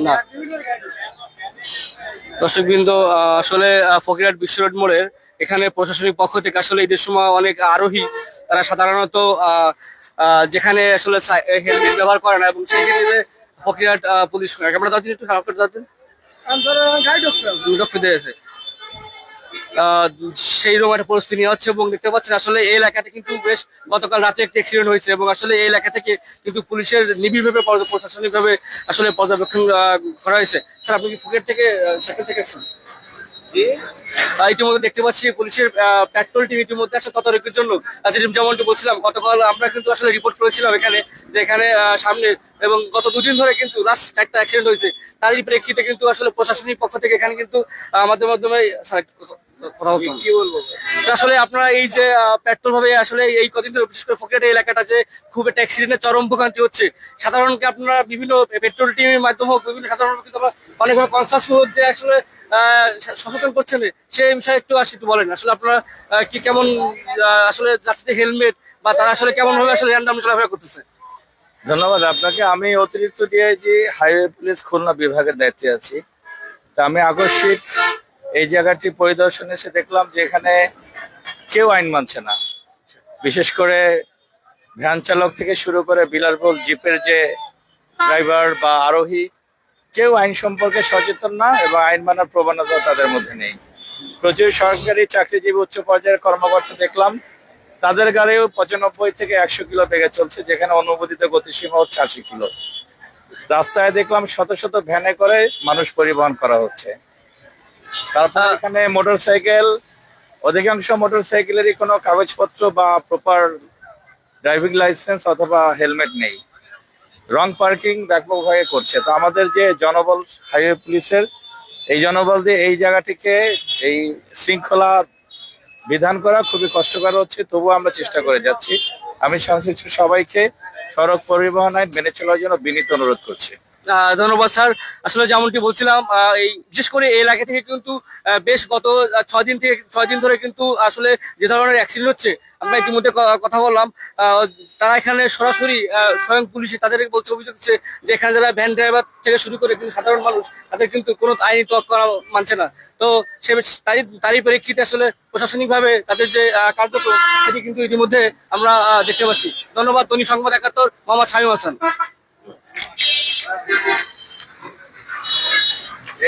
না। দর্শকবৃন্দ আহ, আসলে ফকিরহাট বিশ্ব রোড মোড়ের এখানে প্রশাসনিক পক্ষ থেকে আসলে ঈদের সময় অনেক আরোহী তারা সাধারণত যেখানে আসলে হেলমেট ব্যবহার করে না এবং সেই ক্ষেত্রে ফকিরহাট পুলিশ ক্যামেরা দাও একটু দিন। রক্ষিত হয়েছে সেই রকম একটা পরিস্থিতি নিয়ে হচ্ছে এবং দেখতে পাচ্ছেন আসলে এই এলাকাতে কিন্তু বেশ গতকাল রাতে একটা অ্যাক্সিডেন্ট হয়েছে এবং আসলে এই এলাকা থেকে কিন্তু পুলিশের নিবিড়ভাবে প্রশাসনিক ভাবে আসলে পর্যবেক্ষণ করা হয়েছে। স্যার আপনি কি ফুকেট থেকে সেকেন্ড থেকে? ইতিমধ্যে দেখতে পাচ্ছি পুলিশের পেট্রোল টিম ইতিমধ্যে আসলে তদারকির জন্য। যেমনটি বলছিলাম গতকাল আমরা কিন্তু আসলে রিপোর্ট করেছিলাম এখানে যে এখানে সামনে এবং গত দুদিন ধরে কিন্তু লাস্ট একটা অ্যাক্সিডেন্ট হয়েছে। তারই প্রেক্ষিতে কিন্তু আসলে প্রশাসনিক পক্ষ থেকে এখানে কিন্তু আমাদের মাধ্যমে কি বলব? আসলে আপনারা এই যে পেট্রোল ভাবে আসলে এই কদিন ধরে বিশেষ করে ফকিরহাট এই এলাকাটা যে খুব একটা অ্যাক্সিডেন্টের চরম ভোগান্তি হচ্ছে সাধারণত আপনারা বিভিন্ন পেট্রোল টিমের মাধ্যমে হোক বিভিন্ন সাধারণ কিন্তু আমরা অনেকভাবে কনসাস যে আসলে আহ, সচেতন করছেন সেই বিষয়ে একটু আসলে একটু বলেন। আসলে আপনারা আহ, কি কেমন আসলে যাত্রীদের হেলমেট বা তারা আসলে কেমন ভাবে আসলে র্যান্ডাম চলাফেরা করতেছে? ধন্যবাদ। আপনাকে আমি অতিরিক্ত ডিআইজি হাইওয়ে পুলিশ খুলনা বিভাগের দায়িত্বে আছি। তা আমি আকস্মিক এই জায়গাটি পরিদর্শনে এসে দেখলাম যে এখানে কেউ আইন মানছে না। বিশেষ করে ভ্যান চালক থেকে শুরু করে বিলাসবহুল জিপের যে ড্রাইভার বা আরোহী, কেউ আইন সম্পর্কে সচেতন না এবং আইন মানার প্রবণতা তাদের মধ্যে নেই। প্রচুর সরকারি চাকরিজীবী উচ্চ পর্যায়ের কর্মকর্তা দেখলাম, তাদের গাড়িও পঁচানব্বই থেকে একশো কিলো বেগে চলছে, যেখানে অনুমোদিত গতিসীমা হচ্ছে আশি কিলো। রাস্তায় দেখলাম শত শত ভ্যানে করে মানুষ পরিবহন করা হচ্ছে। তারপর এখানে মোটরসাইকেল অধিকাংশ মোটরসাইকেলেরই কোনো কাগজপত্র বা প্রপার ড্রাইভিং লাইসেন্স অথবা হেলমেট নেই। রং পার্কিং ব্যাপকভাবে করছে। তো আমাদের যে জনবল হাইওয়ে পুলিশের এই জনবল দিয়ে এই জায়গাটিকে এই শৃঙ্খলা বিধান করা খুবই কষ্টকর হচ্ছে তবুও আমরা চেষ্টা করে যাচ্ছি। আমি সংশ্লিষ্ট সবাইকে সড়ক পরিবহন আইন মেনে চলার জন্য বিনীত অনুরোধ করছি। ধন্যবাদ স্যার। আসলে যেমনটি বলছিলাম এই বিশেষ করে এই এলাকা থেকে কিন্তু বেশ গত ছয় দিন থেকে ছয় দিন ধরে কিন্তু আসলে যে ধরনের অ্যাক্সিডেন্ট হচ্ছে আমরা ইতিমধ্যে কথা বললাম। তারা এখানে সরাসরি স্বয়ং পুলিশে তাদের বলছে অভিযোগ হচ্ছে যে এখানে যারা ভ্যান ড্রাইভার থেকে শুরু করে কিন্তু সাধারণ মানুষ তাদের কিন্তু কোনো আইনি তক করা মানছে না। তো সে তারই তারই প্রেক্ষিতে আসলে প্রশাসনিকভাবে তাদের যে কার্যক্রম সেটি কিন্তু ইতিমধ্যে আমরা দেখতে পাচ্ছি। ধন্যবাদ তনি সংবাদ একাত্তর মোহাম্মদ শামীম হাসান।